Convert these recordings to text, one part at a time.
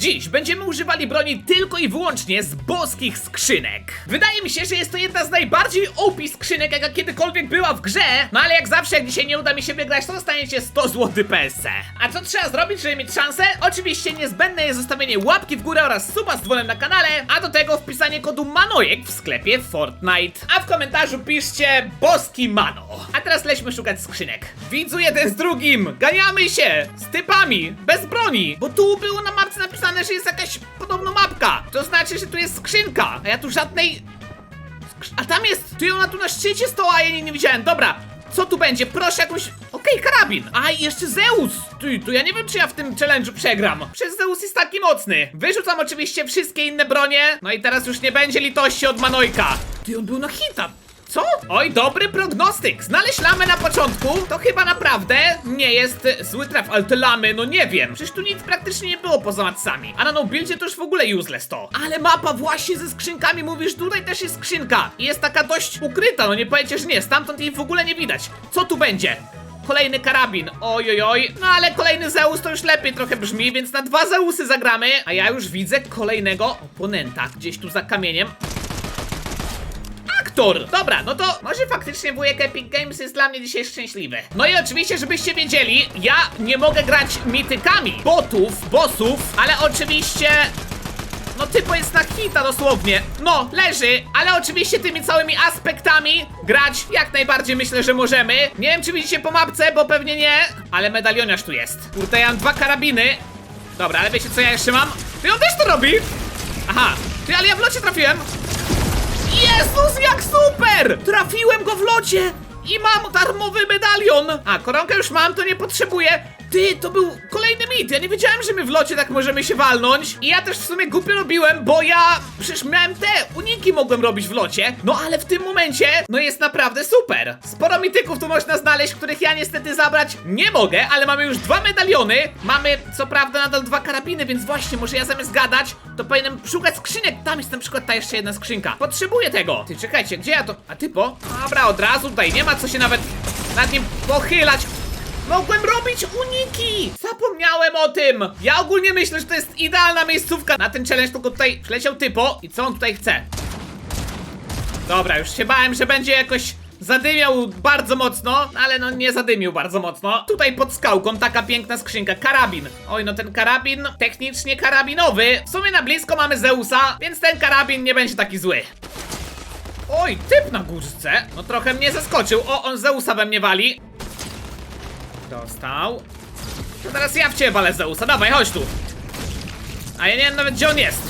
dziś będziemy używali broni tylko i wyłącznie z boskich skrzynek. Wydaje mi się, że jest to jedna z najbardziej OP skrzynek, jaka kiedykolwiek była w grze, no ale jak zawsze, jak dzisiaj nie uda mi się wygrać, to dostaniecie 100 zł PSC. A co trzeba zrobić, żeby mieć szansę? Oczywiście niezbędne jest zostawienie łapki w górę oraz suba z dzwonem na kanale, a do tego wpisanie kodu MANOJEK w sklepie Fortnite. A w komentarzu piszcie boski Mano. A teraz lećmy szukać skrzynek. Widzu jeden z drugim, ganiamy się z typami, bez broni, bo tu było na mapce napisane, że jest jakaś podobno mapka. To znaczy, że tu jest skrzynka, a ja tu żadnej A tam jest! Ty ona tu na szczycie stoła, a ja jej nie widziałem. Dobra, co tu będzie? Proszę jakąś. Okej, karabin! A jeszcze Zeus! Ty, to ja nie wiem, czy ja w tym challenge'u przegram. Przecież Zeus jest taki mocny. Wyrzucam oczywiście wszystkie inne bronie. No i teraz już nie będzie litości od Manojka. Ty, on był na hita. Co? Oj, dobry prognostyk. Znaleźć lamę na początku to chyba naprawdę nie jest zły traf, ale te lamy, no nie wiem. Przecież tu nic praktycznie nie było poza matcami. A na no buildzie to już w ogóle useless to. Ale mapa właśnie ze skrzynkami, mówisz, tutaj też jest skrzynka. I jest taka dość ukryta, no nie powiecie, że nie. Stamtąd jej w ogóle nie widać. Co tu będzie? Kolejny karabin, oj oj oj, no ale kolejny Zeus to już lepiej trochę brzmi, więc na dwa Zeusy zagramy, a ja już widzę kolejnego oponenta gdzieś tu za kamieniem Dobra, no to może faktycznie wujek Epic Games jest dla mnie dzisiaj szczęśliwy. No i oczywiście, żebyście wiedzieli, ja nie mogę grać mitykami botów, bossów, ale oczywiście... No typo jest na hita dosłownie. No, leży, ale oczywiście tymi całymi aspektami grać jak najbardziej myślę, że możemy. Nie wiem, czy widzicie po mapce, bo pewnie nie, ale medalioniarz tu jest. Kurde, ja mam dwa karabiny. Dobra, ale wiecie co ja jeszcze mam? Ty on też to robi! Aha, ty, ale ja w locie trafiłem. Jezus, jak super! Trafiłem go w locie i mam darmowy medalion. A, koronkę już mam, to nie potrzebuję. Ty, to był kolejny mit. Ja nie wiedziałem, że my w locie tak możemy się walnąć. I ja też w sumie głupio robiłem, bo ja przecież miałem te uniki mogłem robić w locie. No ale w tym momencie, no jest naprawdę super. Sporo mityków tu można znaleźć, których ja niestety zabrać nie mogę, ale mamy już dwa medaliony. Mamy, co prawda, nadal dwa karabiny, więc właśnie, może ja zamiast gadać, to powinienem szukać skrzynek. Tam jest na przykład ta jeszcze jedna skrzynka. Potrzebuję tego. Ty, czekajcie, gdzie ja to... A typo? Dobra, od razu tutaj nie ma co się nawet nad nim pochylać. Mogłem robić uniki! Zapomniałem o tym! Ja ogólnie myślę, że to jest idealna miejscówka na ten challenge, tylko tutaj przyleciał typo i co on tutaj chce? Dobra, już się bałem, że będzie jakoś zadymiał bardzo mocno, ale no nie zadymił bardzo mocno. Tutaj pod skałką taka piękna skrzynka, karabin. Oj, no ten karabin technicznie karabinowy. W sumie na blisko mamy Zeusa, więc ten karabin nie będzie taki zły. Oj, typ na górce. No trochę mnie zaskoczył. O, on Zeusa we mnie wali. Dostał. To teraz ja w ciebie walę Zeusa. Dawaj, chodź tu. A ja nie wiem nawet gdzie on jest.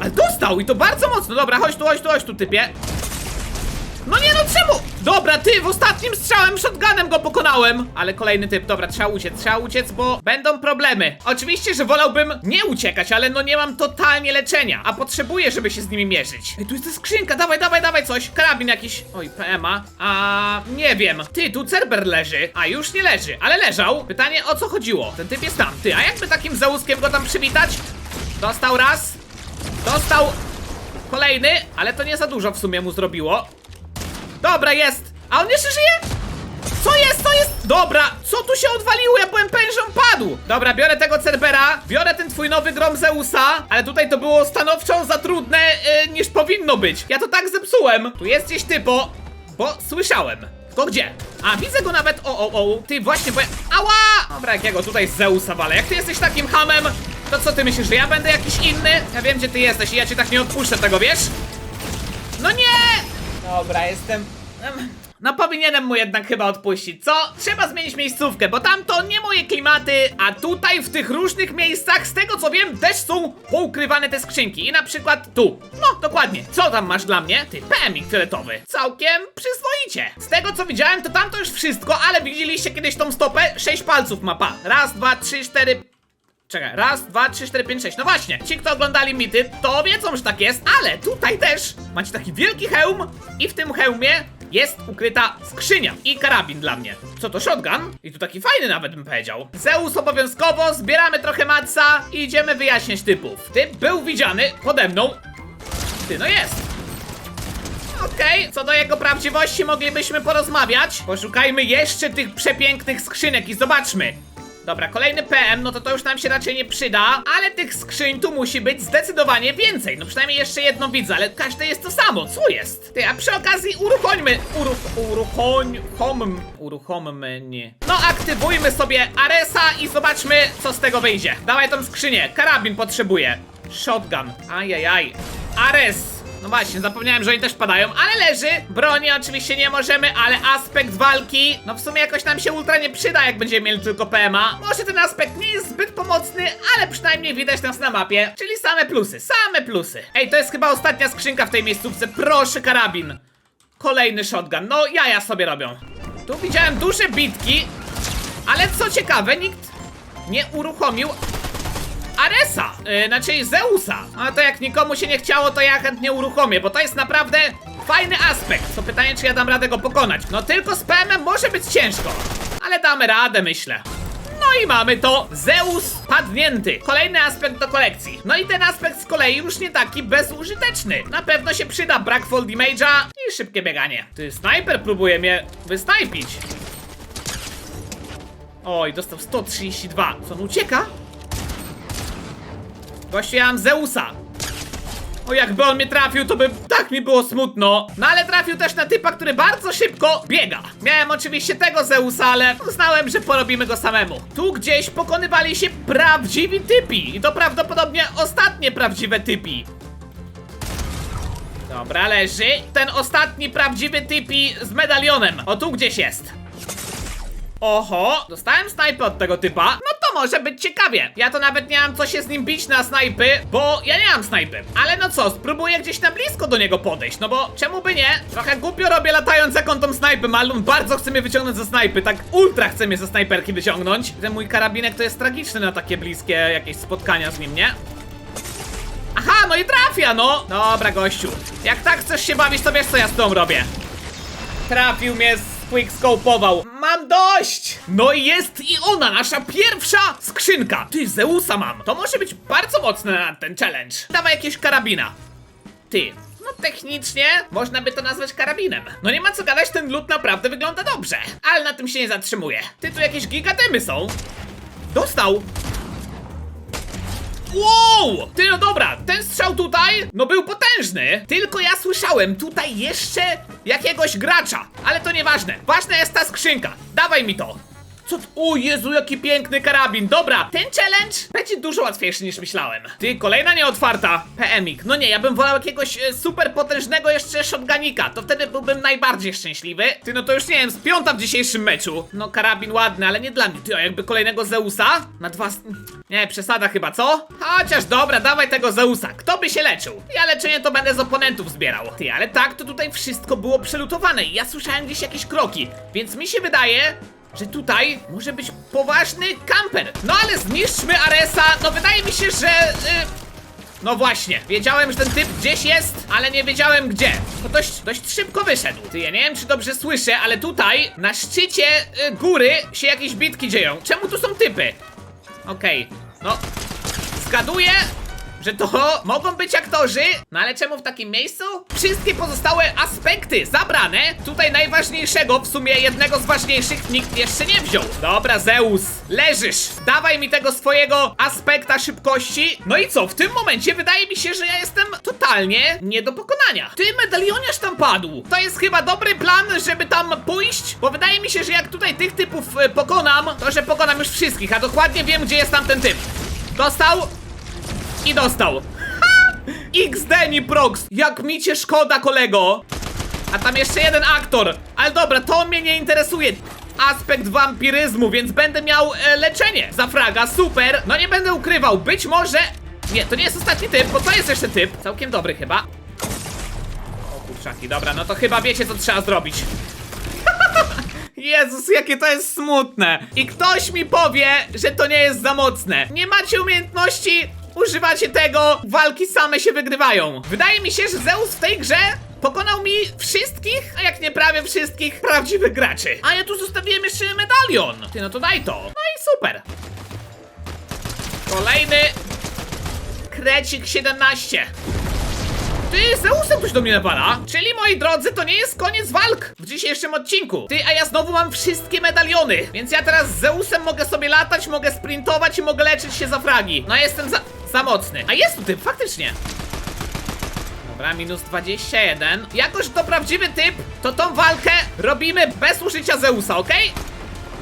Ale dostał i to bardzo mocno. Dobra, chodź tu, chodź tu, chodź tu, typie. No nie no, czemu? Dobra, ty, w ostatnim strzałem shotgunem go pokonałem. Ale kolejny typ, dobra, trzeba uciec, trzeba uciec, bo będą problemy. Oczywiście, że wolałbym nie uciekać, ale no nie mam totalnie leczenia, a potrzebuję, żeby się z nimi mierzyć. Ej, tu jest ta skrzynka, dawaj, dawaj, dawaj coś. Karabin jakiś, oj, PMA. A nie wiem, ty, tu Cerber leży, a już nie leży, ale leżał. Pytanie, o co chodziło? Ten typ jest tam, ty, a jakby takim załuskiem go tam przywitać? Dostał raz, dostał kolejny, ale to nie za dużo w sumie mu zrobiło. Dobra, jest! A on jeszcze żyje? Co jest, co jest? Dobra, co tu się odwaliło? Ja byłem pewien, że padł. Dobra, biorę tego Cerbera, biorę ten twój nowy grom Zeusa, ale tutaj to było stanowczo za trudne yy, niż powinno być. Ja to tak zepsułem. Tu jest gdzieś typo, bo słyszałem. Tylko gdzie? A, widzę go nawet, o, o, o, ty właśnie, bo ja... Ała! Dobra, jak ja go tutaj Zeusa walę. Jak ty jesteś takim hamem, to co ty myślisz, że ja będę jakiś inny? Ja wiem, gdzie ty jesteś i ja cię tak nie odpuszczę tego, wiesz? No nie! Dobra, jestem. em, No powinienem mu jednak chyba odpuścić, co? Trzeba zmienić miejscówkę, bo tam to nie moje klimaty, a tutaj w tych różnych miejscach, z tego co wiem, też są poukrywane te skrzynki. I na przykład tu. No, dokładnie. Co tam masz dla mnie? Ty, PMik fioletowy. Całkiem przyzwoicie. Z tego co widziałem, to tam to już wszystko, ale widzieliście kiedyś tą stopę? Sześć palców mapa. Raz, dwa, trzy, cztery, Czekaj, raz, dwa, trzy, cztery, pięć, sześć. No właśnie, ci, kto oglądali mity, to wiedzą, że tak jest, ale tutaj też macie taki wielki hełm i w tym hełmie jest ukryta skrzynia i karabin dla mnie. Co to, shotgun? I tu taki fajny nawet bym powiedział. Zeus obowiązkowo, zbieramy trochę matca i idziemy wyjaśniać typów. Typ był widziany pode mną. Ty, no jest. Okej, co do jego prawdziwości moglibyśmy porozmawiać. Poszukajmy jeszcze tych przepięknych skrzynek i zobaczmy. Dobra, kolejny PM, no to to już nam się raczej nie przyda, ale tych skrzyń tu musi być zdecydowanie więcej. No przynajmniej jeszcze jedno widzę, ale każde jest to samo. Co jest? Ty, a przy okazji uruchońmy, uruch, uruchoń, hom, uruchommy, nie. No aktywujmy sobie Aresa i zobaczmy, co z tego wyjdzie. Dawaj tą skrzynię, karabin potrzebuję. Shotgun, ajajaj. Ares, no właśnie, zapomniałem, że oni też padają, ale leży. Broni oczywiście nie możemy, ale aspekt walki, no w sumie jakoś nam się ultra nie przyda, jak będziemy mieli tylko PMA. Może ten aspekt nie jest zbyt pomocny, ale przynajmniej widać nas na mapie, czyli same plusy, same plusy. Ej, to jest chyba ostatnia skrzynka w tej miejscówce, proszę karabin. Kolejny shotgun, no jaja sobie robią. Tu widziałem duże bitki, ale co ciekawe, nikt nie uruchomił Aresa, yy, znaczy Zeusa. A to jak nikomu się nie chciało, to ja chętnie uruchomię, bo to jest naprawdę fajny aspekt. To pytanie, czy ja dam radę go pokonać. No tylko z PM może być ciężko, ale damy radę, myślę. No i mamy to Zeus padnięty. Kolejny aspekt do kolekcji. No i ten aspekt z kolei już nie taki bezużyteczny. Na pewno się przyda brak fall damage'a i szybkie bieganie. Ty, snajper próbuje mnie wysnajpić. Oj, dostał 132. Co, on ucieka? Ja mam Zeusa. O, jakby on mnie trafił, to by tak mi było smutno. No ale trafił też na typa, który bardzo szybko biega. Miałem oczywiście tego Zeusa, ale uznałem, że porobimy go samemu. Tu gdzieś pokonywali się prawdziwi typi. I to prawdopodobnie ostatnie prawdziwe typi. Dobra, leży. Ten ostatni prawdziwy typi z medalionem. O, tu gdzieś jest. Oho, dostałem snajpę od tego typa. No może być ciekawie. Ja to nawet nie mam co się z nim bić na snajpy, bo ja nie mam snajpy. Ale no co, spróbuję gdzieś na blisko do niego podejść, no bo czemu by nie? Trochę głupio robię latając jak on tą snajpę on bardzo chce mnie wyciągnąć ze snajpy, tak ultra chce mnie ze snajperki wyciągnąć. Ten mój karabinek to jest tragiczny na takie bliskie jakieś spotkania z nim, nie? Aha, no i trafia, no! Dobra, gościu. Jak tak chcesz się bawić, to wiesz co ja z tą robię. Trafił mnie, quickscope'ował. Mam dość! No i jest i ona, nasza pierwsza skrzynka. Ty, Zeusa mam. To może być bardzo mocne na ten challenge. Dawaj jakieś karabina. Ty, no technicznie można by to nazwać karabinem. No nie ma co gadać, ten loot naprawdę wygląda dobrze. Ale na tym się nie zatrzymuję. Ty, tu jakieś gigatemy są. Dostał. Wow! Ty, no dobra, ten strzał tutaj, no był potężny. Tylko ja słyszałem tutaj jeszcze jakiegoś gracza. Ale to nieważne. Ważna jest ta skrzynka. Dawaj mi to. Co? O Jezu, jaki piękny karabin. Dobra, ten challenge będzie dużo łatwiejszy niż myślałem. Ty, kolejna nieotwarta. PMik. No nie, ja bym wolał jakiegoś e, super potężnego jeszcze shotgunika. To wtedy byłbym najbardziej szczęśliwy. Ty, no to już nie wiem, z piąta w dzisiejszym meczu. No, karabin ładny, ale nie dla mnie. Ty, a jakby kolejnego Zeusa? Na dwa... Nie, przesada chyba, co? Chociaż dobra, dawaj tego Zeusa. Kto by się leczył? Ja leczenie to będę z oponentów zbierał. Ty, ale tak, to tutaj wszystko było przelutowane i ja słyszałem gdzieś jakieś kroki. Więc mi się wydaje, że tutaj może być poważny kamper. No ale zniszczmy Aresa. No wydaje mi się, że... y, no właśnie, wiedziałem, że ten typ gdzieś jest, ale nie wiedziałem gdzie. To dość, dość szybko wyszedł. Ty, ja nie wiem, czy dobrze słyszę, ale tutaj, na szczycie y, góry, się jakieś bitki dzieją. Czemu tu są typy? Okej, no... Zgaduję, że to mogą być aktorzy, no ale czemu w takim miejscu? Wszystkie pozostałe aspekty zabrane. Tutaj najważniejszego, w sumie jednego z ważniejszych, nikt jeszcze nie wziął. Dobra, Zeus, leżysz. Dawaj mi tego swojego aspekta szybkości. No i co, w tym momencie wydaje mi się, że ja jestem totalnie nie do pokonania. Ty, medalioniarz tam padł. To jest chyba dobry plan, żeby tam pójść, bo wydaje mi się, że jak tutaj tych typów e, pokonam, to że pokonam już wszystkich, a dokładnie wiem, gdzie jest tam ten typ. Dostał, i dostał. XD mi prox. Jak mi cię szkoda, kolego. A tam jeszcze jeden aktor. Ale dobra, to mnie nie interesuje. Aspekt wampiryzmu, więc będę miał e, leczenie za fraga, super. No nie będę ukrywał, być może... Nie, to nie jest ostatni typ, bo to jest jeszcze typ. Całkiem dobry chyba. O kurczaki, dobra, no to chyba wiecie, co trzeba zrobić. Jezus, jakie to jest smutne. I ktoś mi powie, że to nie jest za mocne. Nie macie umiejętności, używacie tego, walki same się wygrywają. Wydaje mi się, że Zeus w tej grze pokonał mi wszystkich, a jak nie prawie wszystkich, prawdziwych graczy. A ja tu zostawiłem jeszcze medalion. Ty, no to daj to. No i super. Kolejny Krecik 17. Ty, Zeusem ktoś do mnie napala. Czyli, moi drodzy, to nie jest koniec walk w dzisiejszym odcinku. Ty, a ja znowu mam wszystkie medaliony. Więc ja teraz z Zeusem mogę sobie latać, mogę sprintować i mogę leczyć się za fragi. No, jestem za, za mocny. A jest tu typ, faktycznie. Dobra, minus 21. Jakoś to prawdziwy typ, to tą walkę robimy bez użycia Zeusa, okej?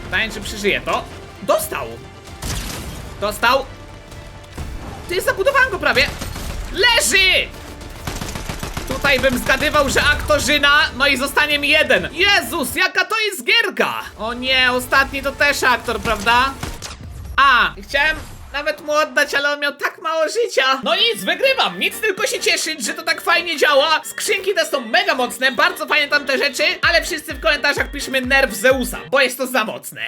Pytanie, czy przeżyje to? Dostał! Dostał! Ty, zabudowałem go prawie! Leży! Tutaj bym zgadywał, że aktorzyna, no i zostanie mi jeden. Jezus, jaka to jest gierka! O nie, ostatni to też aktor, prawda? A, chciałem nawet mu oddać, ale on miał tak mało życia. No nic, wygrywam. Nic tylko się cieszyć, że to tak fajnie działa. Skrzynki te są mega mocne, bardzo fajne tam te rzeczy, ale wszyscy w komentarzach piszmy nerw Zeusa, bo jest to za mocne.